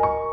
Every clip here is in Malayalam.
you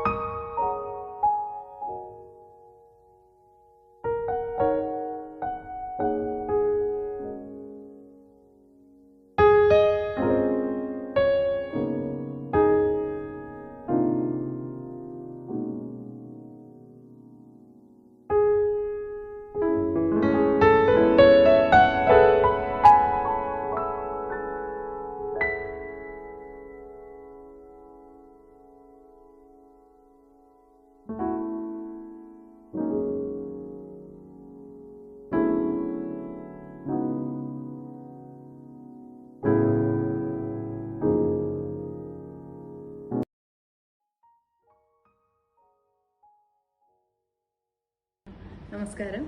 നമസ്കാരം.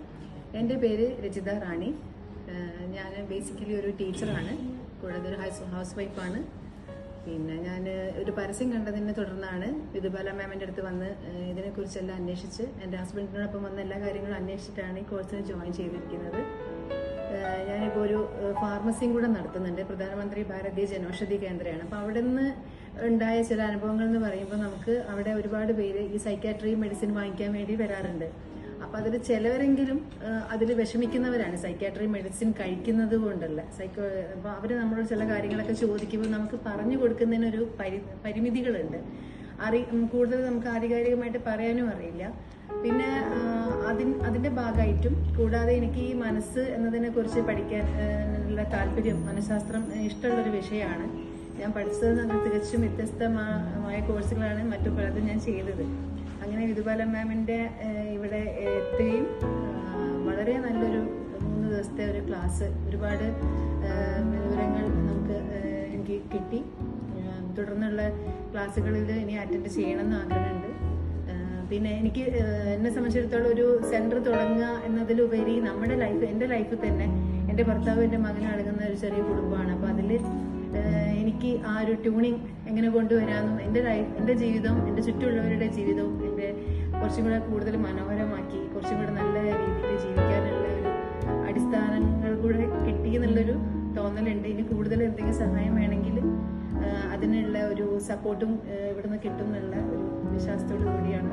എന്റെ പേര് രജിത റാണി. ഞാൻ ബേസിക്കലി ഒരു ടീച്ചറാണ്. കൂടാതെ ഒരു ഹൗസ് ഹൗസ് വൈഫാണ് പിന്നെ ഞാൻ ഒരു പരസ്യം കണ്ടതിനെ തുടർന്നാണ് വിധുബാല മാമിന്റെ അടുത്ത് വന്ന് ഇതിനെക്കുറിച്ചെല്ലാം അന്വേഷിച്ച് എന്റെ ഹസ്ബൻഡിനോടൊപ്പം വന്ന എല്ലാ കാര്യങ്ങളും അന്വേഷിച്ചിട്ടാണ് ഈ കോഴ്സിന് ജോയിൻ ചെയ്തിരിക്കുന്നത്. ഞാനിപ്പോൾ ഒരു ഫാർമസിയും കൂടെ നടത്തുന്നുണ്ട്. പ്രധാനമന്ത്രി ഭാരതീയ ജനൌഷധി കേന്ദ്രമാണ് അപ്പോൾ അവിടെ നിന്ന് ഉണ്ടായ ചില അനുഭവങ്ങൾ എന്ന് പറയുമ്പോൾ നമുക്ക് അവിടെ ഒരുപാട് പേര് ഈ സൈക്കാട്രി മെഡിസിൻ വാങ്ങിക്കാൻ വേണ്ടി വരാറുണ്ട്. അപ്പൊ അതിൽ ചിലവരെങ്കിലും അതിൽ വിഷമിക്കുന്നവരാണ്. സൈക്കാട്രി മെഡിസിൻ കഴിക്കുന്നത് കൊണ്ടല്ല. സൈക്കോ അപ്പൊ അവർ നമ്മളോട് ചില കാര്യങ്ങളൊക്കെ ചോദിക്കുമ്പോൾ നമുക്ക് പറഞ്ഞു കൊടുക്കുന്നതിനൊരു പരി പരിമിതികളുണ്ട്. അറി കൂടുതൽ നമുക്ക് ആധികാരികമായിട്ട് പറയാനും അറിയില്ല. പിന്നെ അതി അതിൻ അതിന്റെ ഭാഗമായിട്ടും കൂടാതെ എനിക്ക് ഈ മനസ്സ് എന്നതിനെ കുറിച്ച് പഠിക്കാൻ ഉള്ള താല്പര്യം മനഃശാസ്ത്രം ഇഷ്ടമുള്ളൊരു വിഷയമാണ്. ഞാൻ പഠിച്ചത് തികച്ചും വ്യത്യസ്തമായ കോഴ്സുകളാണ് മറ്റു പലതും ഞാൻ ചെയ്തത്. അങ്ങനെ വിധുബാല മാമിന്റെ ഇവിടെ എത്തുകയും വളരെ നല്ലൊരു മൂന്ന് ദിവസത്തെ ഒരു ക്ലാസ് ഒരുപാട് വിവരങ്ങൾ നമുക്ക് എനിക്ക് കിട്ടി. തുടർന്നുള്ള ക്ലാസ്സുകളിൽ ഇനി അറ്റൻഡ് ചെയ്യണമെന്ന് ആഗ്രഹമുണ്ട്. പിന്നെ എനിക്ക് എന്നെ സംബന്ധിച്ചിടത്തോളം ഒരു സെന്റർ തുടങ്ങുക എന്നതിലുപരി നമ്മുടെ ലൈഫ് എന്റെ ലൈഫിൽ തന്നെ എന്റെ ഭർത്താവ് എന്റെ മകനും അടങ്ങുന്ന ഒരു ചെറിയ കുടുംബമാണ്. അപ്പോൾ അതിൽ എനിക്ക് ആ ഒരു ട്യൂണിങ് എങ്ങനെ കൊണ്ടുവരാമെന്നും എന്റെ ലൈഫ് എന്റെ ജീവിതം എന്റെ ചുറ്റുമുള്ളവരുടെ ജീവിതവും എന്റെ കുറച്ചും കൂടെ കൂടുതൽ മനോഹരമാക്കി കുറച്ചും കൂടെ നല്ല രീതിയിൽ ജീവിക്കാനുള്ള ഒരു അടിസ്ഥാനങ്ങൾ കൂടെ കിട്ടി എന്നുള്ളൊരു തോന്നലുണ്ട്. ഇനി കൂടുതൽ എന്തെങ്കിലും സഹായം വേണമെങ്കിൽ അതിനുള്ള ഒരു സപ്പോർട്ടും ഇവിടുന്ന് കിട്ടും എന്നുള്ള ഒരു വിശ്വാസത്തോടു കൂടിയാണ്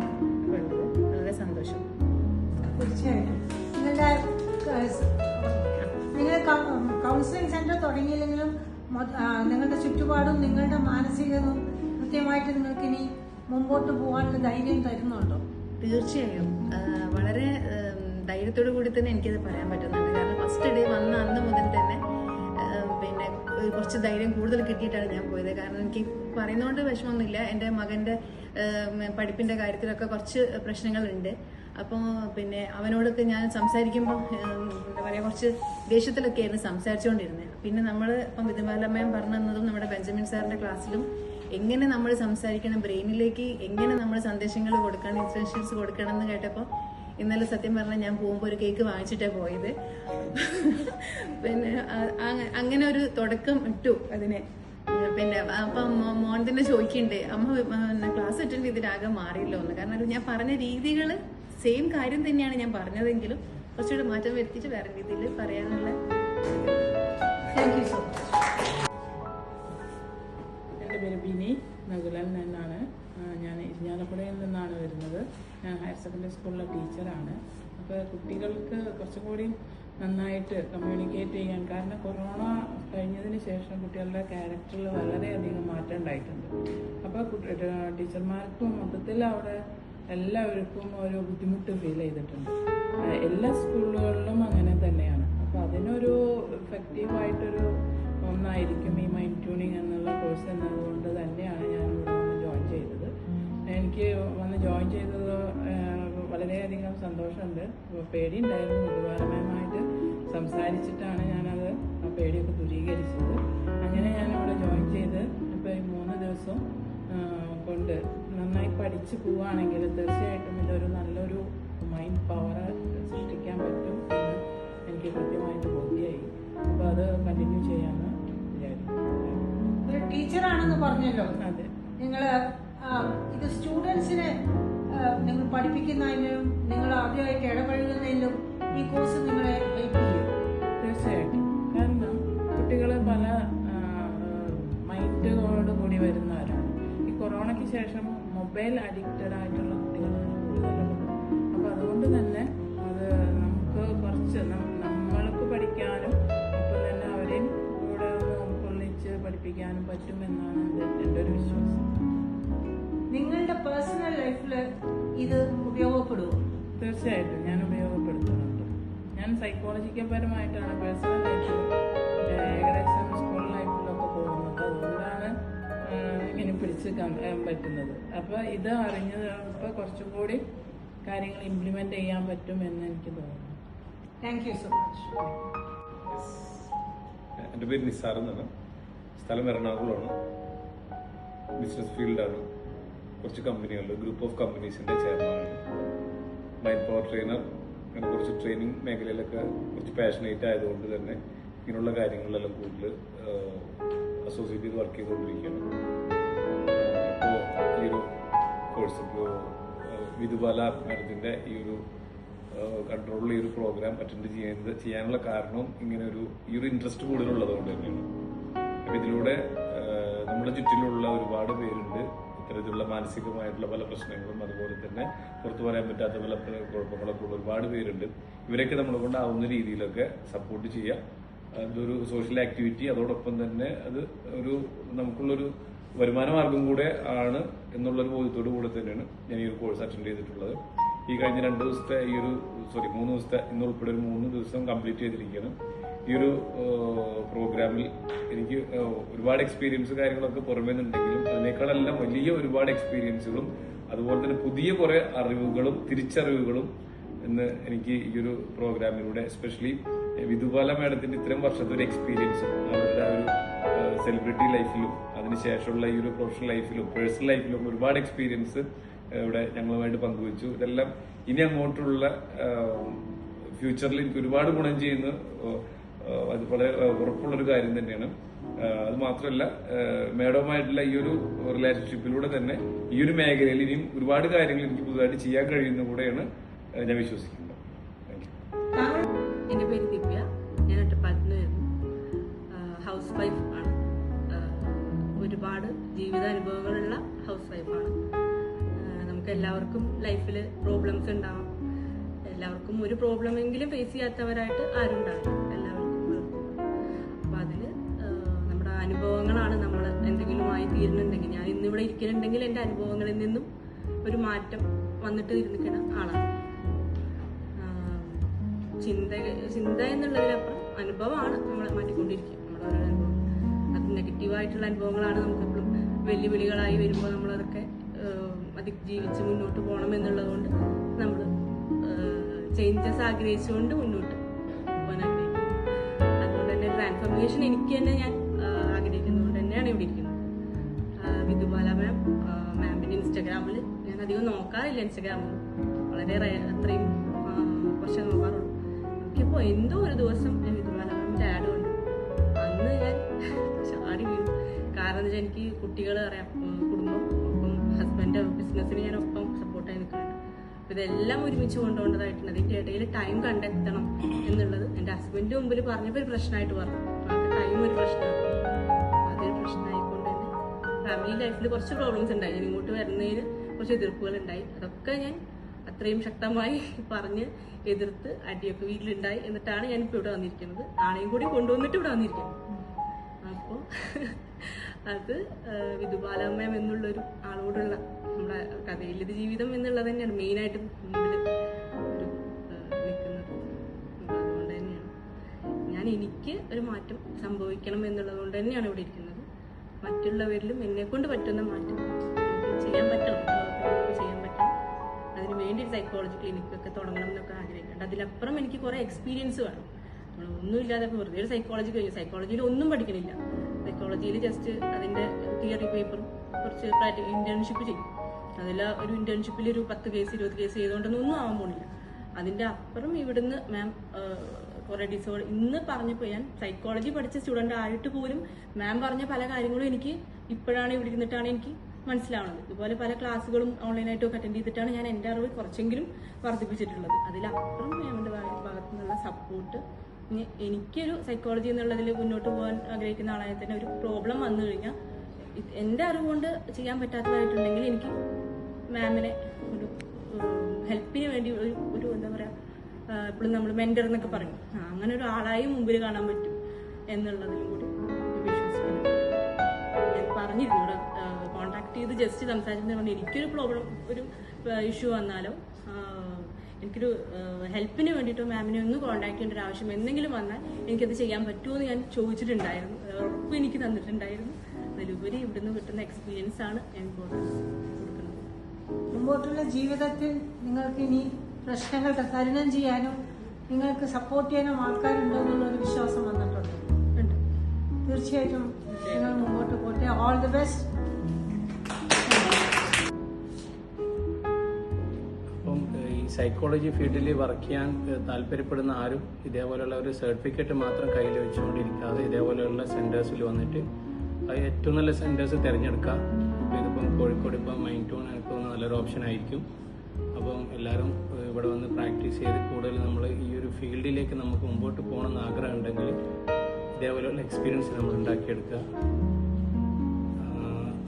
വേണ്ടത് വളരെ സന്തോഷം. തീർച്ചയായിട്ടും. കൗൺസിലിംഗ് സെന്റർ തുടങ്ങിയില്ലെങ്കിലും നിങ്ങളുടെ ചുറ്റുപാടും നിങ്ങളുടെ മാനസികതും കൃത്യമായിട്ട് നിങ്ങൾക്ക് ഇനി മുമ്പോട്ട് പോകാനുള്ള ധൈര്യം തരുന്നുണ്ടോ? തീർച്ചയായും. വളരെ ധൈര്യത്തോടു കൂടി തന്നെ എനിക്കത് പറയാൻ പറ്റുന്നുണ്ട്. കാരണം ഫസ്റ്റ് ഡേ വന്ന അന്ന് മുതൽ തന്നെ പിന്നെ കുറച്ച് ധൈര്യം കൂടുതൽ കിട്ടിയിട്ടാണ് ഞാൻ പോയത്. കാരണം എനിക്ക് പറയുന്നതുകൊണ്ട് വിഷമമൊന്നുമില്ല. എന്റെ മകന്റെ പഠിപ്പിന്റെ കാര്യത്തിലൊക്കെ കുറച്ച് പ്രശ്നങ്ങളുണ്ട്. അപ്പോൾ പിന്നെ അവനോടൊക്കെ ഞാൻ സംസാരിക്കുമ്പോൾ എന്താ പറയുക കുറച്ച് ദേഷ്യത്തിലൊക്കെ ആയിരുന്നു സംസാരിച്ചുകൊണ്ടിരുന്നത് പിന്നെ നമ്മൾ ഇപ്പം വിധുമാലമ്മയും പറഞ്ഞു തന്നതും നമ്മുടെ ബെഞ്ചമിൻ സാറിന്റെ ക്ലാസ്സിലും എങ്ങനെ നമ്മൾ സംസാരിക്കണം ബ്രെയിനിലേക്ക് എങ്ങനെ നമ്മൾ സന്ദേശങ്ങൾ കൊടുക്കണം ഇൻസ്ട്രക്ഷൻസ് കൊടുക്കണം എന്ന് കേട്ടപ്പോൾ ഇന്നലെ സത്യം പറഞ്ഞാൽ ഞാൻ പോകുമ്പോൾ ഒരു കേക്ക് വാങ്ങിച്ചിട്ടാണ് പോയത്. പിന്നെ അങ്ങനെ ഒരു തുടക്കം ഇട്ടു അതിനെ. പിന്നെ അപ്പം മോൻ തന്നെ ചോദിക്കണ്ടേ അമ്മ ക്ലാസ് അറ്റൻഡ് ചെയ്തിട്ടാകെ മാറിയല്ലോ എന്ന് കാരണം ഞാൻ പറഞ്ഞ രീതികൾ സെയിം കാര്യം തന്നെയാണ് ഞാൻ പറഞ്ഞതെങ്കിലും കുറച്ചുകൂടി മാറ്റം വരുത്തിയിട്ട് വേറെ രീതിയിൽ പറയാനുള്ള താങ്ക് യു സോ മച്ച് എന്റെ പേര് ബിനി നകുലൻ എന്നാണ്. ഞാൻ ഇരിഞ്ഞാലക്കുടയിൽ നിന്നാണ് വരുന്നത്. ഞാൻ ഹയർ സെക്കൻഡറി സ്കൂളിലെ ടീച്ചറാണ്. അപ്പോൾ കുട്ടികൾക്ക് കുറച്ചും കൂടി നന്നായിട്ട് കമ്മ്യൂണിക്കേറ്റ് ചെയ്യാൻ കാരണം കൊറോണ കഴിഞ്ഞതിന് ശേഷം കുട്ടികളുടെ ക്യാരക്ടറിൽ വളരെയധികം മാറ്റം ഉണ്ടായിട്ടുണ്ട്. അപ്പോൾ ടീച്ചർമാർക്കും മൊത്തത്തിൽ അവിടെ എല്ലാവർക്കും ഒരു ബുദ്ധിമുട്ട് ഫീൽ ചെയ്തിട്ടുണ്ട്. എല്ലാ സ്കൂളുകളിലും അങ്ങനെ തന്നെയാണ്. അപ്പോൾ അതിനൊരു എഫക്റ്റീവായിട്ടൊരു ഒന്നായിരിക്കും ഈ മൈൻഡ് ട്യൂണിങ് എന്നുള്ള കോഴ്സ് എന്നതുകൊണ്ട് തന്നെയാണ് ഞാൻ ഇവിടെ വന്ന് ജോയിൻ ചെയ്തത്. എനിക്ക് വന്ന് ജോയിൻ ചെയ്തത് വളരെയധികം സന്തോഷമുണ്ട്. അപ്പോൾ പേടിയുണ്ടായിരുന്നു. ഗുരുവാരമയമായിട്ട് സംസാരിച്ചിട്ടാണ് ഞാനത് ആ പേടിയൊക്കെ ദൂരീകരിച്ചത്. അങ്ങനെ ഞാനിവിടെ ജോയിൻ ചെയ്ത് ഇപ്പോൾ ഈ മൂന്ന് ദിവസം ആഹ്, കൊണ്ട് നന്നായി പഠിച്ച് പോവുകയാണെങ്കിൽ തീർച്ചയായിട്ടും ഇതൊരു നല്ലൊരു മൈൻഡ് പവർ സൃഷ്ടിക്കാൻ പറ്റും എന്ന് എനിക്ക് കൃത്യമായിട്ട് ബോധ്യമായി അപ്പോൾ അത് കണ്ടിന്യൂ ചെയ്യാമെന്ന് വിചാരിക്കുന്നു. ടീച്ചറാണെന്ന് പറഞ്ഞല്ലോ. അതെ. നിങ്ങൾ ഇത് സ്റ്റുഡൻസിനെ നിങ്ങൾ പഠിപ്പിക്കുന്നതിനും നിങ്ങൾ ആദ്യമായിട്ട് ഇടപഴകുന്നതിലും ഈ കോഴ്സ് നിങ്ങളെ ഹെൽപ്പ് ചെയ്യും. തീർച്ചയായിട്ടും. ശേഷം മൊബൈൽ അഡിക്റ്റഡ് ആയിട്ടുള്ള കുട്ടികളാണ് കൂടുതലുള്ളത് അപ്പോൾ അതുകൊണ്ട് തന്നെ അത് നമുക്ക് കുറച്ച് നമ്മൾക്ക് പഠിക്കാനും ഒപ്പം തന്നെ അവരെയും കൂടെ ഒന്ന് ഉൾക്കൊള്ളിച്ച് പഠിപ്പിക്കാനും പറ്റുമെന്നാണ് എന്റെ ഒരു വിശ്വാസം. നിങ്ങളുടെ പേഴ്സണൽ ലൈഫിൽ ഇത് ഉപയോഗപ്പെടുമോ തീർച്ചയായിട്ടും. ഞാൻ ഉപയോഗപ്പെടുത്തുന്നുണ്ട്. ഞാൻ സൈക്കോളജിക്കൽ പരമായിട്ടാണ് പേഴ്സണൽ ലൈഫിൽ ഏകദേശം പിടിച്ച് പറ്റുന്നത്. അപ്പോൾ ഇത് അറിഞ്ഞപ്പോൾ കുറച്ചും കൂടി കാര്യങ്ങൾ ഇംപ്ലിമെന്റ് ചെയ്യാൻ പറ്റും എന്ന് എനിക്ക് തോന്നുന്നു. താങ്ക് യു സോ മച്ച് എന്റെ പേര് നിസാർ എന്നാണ്. സ്ഥലം എറണാകുളമാണ്. ബിസിനസ് ഫീൽഡാണ് കുറച്ച് കമ്പനികളുണ്ട്. ഗ്രൂപ്പ് ഓഫ് കമ്പനീസിന്റെ ചെയർമാനാണ് മൈൻഡ് പവർ ട്രെയിനർ അങ്ങനെ കുറച്ച് ട്രെയിനിങ് മേഖലയിലൊക്കെ കുറച്ച് പാഷനേറ്റ് ആയതുകൊണ്ട് തന്നെ ഇങ്ങനെയുള്ള കാര്യങ്ങളിലെല്ലാം കൂടുതൽ അസോസിയേറ്റ് ചെയ്ത് വർക്ക് ചെയ്തുകൊണ്ടിരിക്കുകയാണ്. ഇപ്പോൾ ഈ ഒരു കോഴ്സ് ഇപ്പോൾ വിധുബാല മാഡത്തിന്റെ ഈ ഒരു കൺട്രോളിൽ ഈ ഒരു പ്രോഗ്രാം അറ്റൻഡ് ചെയ്യുന്നത് ചെയ്യാനുള്ള കാരണവും ഇങ്ങനെ ഒരു ഈ ഒരു ഇൻട്രസ്റ്റ് കൂടുതലുള്ളത് കൊണ്ട് തന്നെയാണ്. അപ്പം ഇതിലൂടെ നമ്മുടെ ചുറ്റിലുള്ള ഒരുപാട് പേരുണ്ട്. ഇത്തരത്തിലുള്ള മാനസികമായിട്ടുള്ള പല പ്രശ്നങ്ങളും അതുപോലെ തന്നെ പുറത്തു പറയാൻ പറ്റാത്ത പല കുഴപ്പങ്ങളൊക്കെ ഉള്ള ഒരുപാട് പേരുണ്ട്. ഇവരെയൊക്കെ നമ്മളെ കൊണ്ടാവുന്ന രീതിയിലൊക്കെ സപ്പോർട്ട് ചെയ്യുക അതൊരു സോഷ്യൽ ആക്ടിവിറ്റി അതോടൊപ്പം തന്നെ അത് ഒരു നമുക്കുള്ളൊരു വരുമാന മാർഗം കൂടെ ആണ് എന്നുള്ളൊരു ബോധ്യത്തോടു കൂടെ തന്നെയാണ് ഞാൻ ഈ ഒരു കോഴ്സ് അറ്റൻഡ് ചെയ്തിട്ടുള്ളത്. ഈ കഴിഞ്ഞ രണ്ട് ദിവസത്തെ ഈ ഒരു സോറി മൂന്ന് ദിവസത്തെ ഇന്ന് ഉൾപ്പെടെ ഒരു മൂന്ന് ദിവസം കംപ്ലീറ്റ് ചെയ്തിരിക്കുകയാണ്. ഈ ഒരു പ്രോഗ്രാമിൽ എനിക്ക് ഒരുപാട് എക്സ്പീരിയൻസ് കാര്യങ്ങളൊക്കെ പുറമേ നിന്നുണ്ടെങ്കിലും അതിനേക്കാളെല്ലാം വലിയ ഒരുപാട് എക്സ്പീരിയൻസുകളും അതുപോലെ തന്നെ പുതിയ കുറെ അറിവുകളും തിരിച്ചറിവുകളും എന്ന് എനിക്ക് ഈ ഒരു പ്രോഗ്രാമിലൂടെ എസ്പെഷ്യലി വിധുബാല മാഡത്തിന്റെ ഇത്രയും വർഷത്തെ ഒരു എക്സ്പീരിയൻസും അവരുടെ ഒരു സെലിബ്രിറ്റി ലൈഫിലും അതിനുശേഷമുള്ള ഈ ഒരു പ്രൊഫഷണൽ ലൈഫിലും പേഴ്സണൽ ലൈഫിലും ഒരുപാട് എക്സ്പീരിയൻസ് ഇവിടെ ഞങ്ങളുമായിട്ട് പങ്കുവച്ചു. ഇതെല്ലാം ഇനി അങ്ങോട്ടുള്ള ഫ്യൂച്ചറിൽ എനിക്ക് ഒരുപാട് ഗുണം ചെയ്യുന്ന അത് വളരെ ഉറപ്പുള്ളൊരു കാര്യം തന്നെയാണ്. അത് മാത്രമല്ല മേഡവുമായിട്ടുള്ള ഈ ഒരു റിലേഷൻഷിപ്പിലൂടെ തന്നെ ഈ ഒരു മേഖലയിൽ ഇനിയും ഒരുപാട് കാര്യങ്ങൾ എനിക്ക് പുതുതായിട്ട് ചെയ്യാൻ കഴിയുന്ന കൂടെയാണ് ഞാൻ വിശ്വസിക്കുന്നത്. താങ്ക് ഒരുപാട് ജീവിതാനുഭവങ്ങളുള്ള ഹൗസ് വൈഫാണ് നമുക്ക് എല്ലാവർക്കും ലൈഫിൽ പ്രോബ്ലംസ് ഉണ്ടാവും. എല്ലാവർക്കും ഒരു പ്രോബ്ലമെങ്കിലും ഫേസ് ചെയ്യാത്തവരായിട്ട് ആരും ഉണ്ടാവില്ല. എല്ലാവർക്കും അപ്പം അതിൽ നമ്മുടെ അനുഭവങ്ങളാണ് നമ്മൾ എന്തെങ്കിലും ആയി തീരുന്നുണ്ടെങ്കിൽ ഞാൻ ഇന്നിവിടെ ഇരിക്കുന്നുണ്ടെങ്കിൽ എന്റെ അനുഭവങ്ങളിൽ നിന്നും ഒരു മാറ്റം വന്നിട്ട് ഇരുന്നിക്കുന്ന ആളാണ്. ചിന്ത ചിന്ത എന്നുള്ളതിലപ്പം അനുഭവമാണ് നമ്മളെ മാറ്റിക്കൊണ്ടിരിക്കുക. നമ്മുടെ ഓരോ നെഗറ്റീവായിട്ടുള്ള അനുഭവങ്ങളാണ് നമുക്കെപ്പോഴും വെല്ലുവിളികളായി വരുമ്പോൾ നമ്മളതൊക്കെ അതിജീവിച്ച് മുന്നോട്ട് പോകണം എന്നുള്ളതുകൊണ്ട് നമ്മൾ ചേഞ്ചസ് ആഗ്രഹിച്ചുകൊണ്ട് മുന്നോട്ട് പോകാൻ ആഗ്രഹിക്കുന്നു. അതുകൊണ്ട് തന്നെ ട്രാൻസ്ഫോർമേഷൻ എനിക്ക് തന്നെ ഞാൻ ആഗ്രഹിക്കുന്നതുകൊണ്ട് തന്നെയാണ് ഇവിടെ ഇരിക്കുന്നത്. വിധുബാല മാം മാമിന്റെ ഇൻസ്റ്റാഗ്രാമിൽ ഞാൻ അധികം നോക്കാറില്ല ഇൻസ്റ്റാഗ്രാമിൽ വളരെ അത്രയും കുറച്ച് നോക്കാറുള്ളൂ. എനിക്കിപ്പോൾ എന്തോ ഒരു ദിവസം കാരണം എന്താ എനിക്ക് കുട്ടികൾ അറിയാം. കുടുംബം ഒപ്പം ഹസ്ബൻഡ് ബിസിനസ്സിന് ഞാൻ ഒപ്പം സപ്പോർട്ടായി നിൽക്കുന്നുണ്ട്. അപ്പൊ ഇതെല്ലാം ഒരുമിച്ച് കൊണ്ടുപോകേണ്ടതായിട്ടുണ്ട് അതിന്റെ ഇടയിൽ ടൈം കണ്ടെത്തണം എന്നുള്ളത് എന്റെ ഹസ്ബൻഡ് മുമ്പിൽ പറഞ്ഞപ്പോൾ ഒരു പ്രശ്നമായിട്ട് പറഞ്ഞു. ടൈം ഒരു പ്രശ്നമാണ് അതൊരു പ്രശ്നമായിക്കൊണ്ട് തന്നെ ഫാമിലി ലൈഫിൽ കുറച്ച് പ്രോബ്ലംസ് ഉണ്ടായി. ഇങ്ങോട്ട് വരുന്നതിന് കുറച്ച് എതിർപ്പുകൾ ഉണ്ടായി. അതൊക്കെ ഞാൻ അത്രയും ശക്തമായി പറഞ്ഞ് എതിർത്ത് അടിയൊക്കെ വീട്ടിലുണ്ടായി. എന്നിട്ടാണ് ഞാൻ ഇപ്പോൾ ഇവിടെ വന്നിരിക്കുന്നത്. ആളെയും കൂടി കൊണ്ടുവന്നിട്ട് ഇവിടെ വന്നിരിക്കുന്നത് അപ്പോൾ അത് വിധുബാലമ്മയം എന്നുള്ളൊരു ആളോടുള്ള നമ്മുടെ കഥയിലത് ജീവിതം എന്നുള്ളത് തന്നെയാണ് മെയിനായിട്ട് മുമ്പിൽ ഒരു നിൽക്കുന്നത്. അതുകൊണ്ട് തന്നെയാണ്. ഞാൻ എനിക്ക് ഒരു മാറ്റം സംഭവിക്കണം എന്നുള്ളത് കൊണ്ട് തന്നെയാണ് ഇവിടെ ഇരിക്കുന്നത്. മറ്റുള്ളവരിലും എന്നെ കൊണ്ട് പറ്റുന്ന മാറ്റം ചെയ്യാൻ പറ്റണം. ചെയ്യാൻ പറ്റണം. അതിന് വേണ്ടി സൈക്കോളജി ക്ലിനിക്കൊക്കെ തുടങ്ങണം എന്നൊക്കെ ആഗ്രഹിക്കുന്നുണ്ട്. അതിലപ്പുറം എനിക്ക് കുറേ എക്സ്പീരിയൻസ് വേണം. നമ്മൾ ഒന്നുമില്ലാതെ ഇപ്പോൾ വെറുതെ ഒരു സൈക്കോളജി കഴിഞ്ഞു. സൈക്കോളജിയിൽ ഒന്നും പഠിക്കണില്ല. സൈക്കോളജിയിൽ ജസ്റ്റ് അതിന്റെ തിയറി പേപ്പറും കുറച്ച് പ്രാക്ടി ഇന്റേൺഷിപ്പ് ചെയ്യും. അതിൽ ഒരു ഇന്റേൺഷിപ്പിൽ ഒരു പത്ത് കേസ് ഇരുപത് കേസ് ചെയ്തുകൊണ്ടൊന്നും ഒന്നും ആവാൻ പോണില്ല. അതിന്റെ അപ്പുറം ഇവിടുന്ന് മാം കുറെ ഡിസോർഡർ ഇന്ന് പറഞ്ഞപ്പോൾ ഞാൻ സൈക്കോളജി പഠിച്ച സ്റ്റുഡന്റ് ആയിട്ട് പോലും മാം പറഞ്ഞ പല കാര്യങ്ങളും എനിക്ക് ഇപ്പോഴാണ് ഇവിടെ ഇരുന്നിട്ടാണ് എനിക്ക് മനസ്സിലാവുന്നത്. ഇതുപോലെ പല ക്ലാസ്സുകളും ഓൺലൈനായിട്ടൊക്കെ അറ്റൻഡ് ചെയ്തിട്ടാണ് ഞാൻ എന്റെ അറിവ് കുറച്ചെങ്കിലും വർദ്ധിപ്പിച്ചിട്ടുള്ളത്. അതിലപ്പുറം മാമിന്റെ ഭാഗത്തു നിന്നുള്ള സപ്പോർട്ട് എനിക്കൊരു സൈക്കോളജി എന്നുള്ളതിൽ മുന്നോട്ട് പോകാൻ ആഗ്രഹിക്കുന്ന ആളായ തന്നെ ഒരു പ്രോബ്ലം വന്നു കഴിഞ്ഞാൽ എന്റെ അറിവുകൊണ്ട് ചെയ്യാൻ പറ്റാത്തതായിട്ടുണ്ടെങ്കിൽ എനിക്ക് മാമിനെ ഒരു ഹെൽപ്പിന് വേണ്ടി ഒരു ഒരു എന്താ പറയുക ഇപ്പോഴും നമ്മൾ മെന്റർ എന്നൊക്കെ പറയും. അങ്ങനെ ഒരു ആളായി മുമ്പിൽ കാണാൻ പറ്റും എന്നുള്ളതിലും കൂടി ഞാൻ പറഞ്ഞിരുന്നു ഇവിടെ കോണ്ടാക്ട് ചെയ്ത് ജസ്റ്റ് സംസാരിച്ചിട്ടുണ്ടെങ്കിൽ എനിക്കൊരു പ്രോബ്ലം ഒരു ഇഷ്യൂ വന്നാലോ എനിക്കൊരു ഹെൽപ്പിന് വേണ്ടിയിട്ടോ മാമിനെ ഒന്ന് കോണ്ടാക്ട് ചെയ്യേണ്ട ഒരു ആവശ്യം എന്തെങ്കിലും വന്നാൽ എനിക്കത് ചെയ്യാൻ പറ്റുമോ എന്ന് ഞാൻ ചോദിച്ചിട്ടുണ്ടായിരുന്നു. ഉറപ്പ് എനിക്ക് തന്നിട്ടുണ്ടായിരുന്നു. അതിലുപരി ഇവിടുന്ന് കിട്ടുന്ന എക്സ്പീരിയൻസ് ആണ് ഞാൻ ഇമ്പോർട്ടൻസ് കൊടുക്കുന്നത്. മുമ്പോട്ടുള്ള ജീവിതത്തിൽ നിങ്ങൾക്ക് ഇനി പ്രശ്നങ്ങൾ തരണം ചെയ്യാനും നിങ്ങൾക്ക് സപ്പോർട്ട് ചെയ്യാനും ആൾക്കാരുണ്ടോ എന്നുള്ളൊരു വിശ്വാസം വന്നിട്ടുണ്ട്. തീർച്ചയായിട്ടും നിങ്ങൾ മുമ്പോട്ട് പോട്ടെ. ഓൾ ദി ബെസ്റ്റ് സൈക്കോളജി ഫീൽഡിൽ വർക്ക് ചെയ്യാൻ താല്പര്യപ്പെടുന്ന ആരും ഇതേപോലെയുള്ള ഒരു സർട്ടിഫിക്കറ്റ് മാത്രം കയ്യിൽ വെച്ചുകൊണ്ടിരിക്കാതെ ഇതേപോലെയുള്ള സെന്റേഴ്സിൽ വന്നിട്ട് ഏറ്റവും നല്ല സെന്റേഴ്സ് തിരഞ്ഞെടുക്കുക ഇപ്പോൾ ഇതിപ്പം കോഴിക്കോട് ഇപ്പം മൈൻഡ് ടൂൺ എനിക്ക് തോന്നുന്നു നല്ലൊരു ഓപ്ഷൻ ആയിരിക്കും. അപ്പം എല്ലാവരും ഇവിടെ വന്ന് പ്രാക്ടീസ് ചെയ്ത് കൂടുതൽ നമ്മൾ ഈ ഒരു ഫീൽഡിലേക്ക് നമുക്ക് മുമ്പോട്ട് പോകണമെന്ന് ആഗ്രഹം ഉണ്ടെങ്കിൽ ഇതേപോലെയുള്ള എക്സ്പീരിയൻസ് നമ്മൾ ഉണ്ടാക്കിയെടുക്കുക.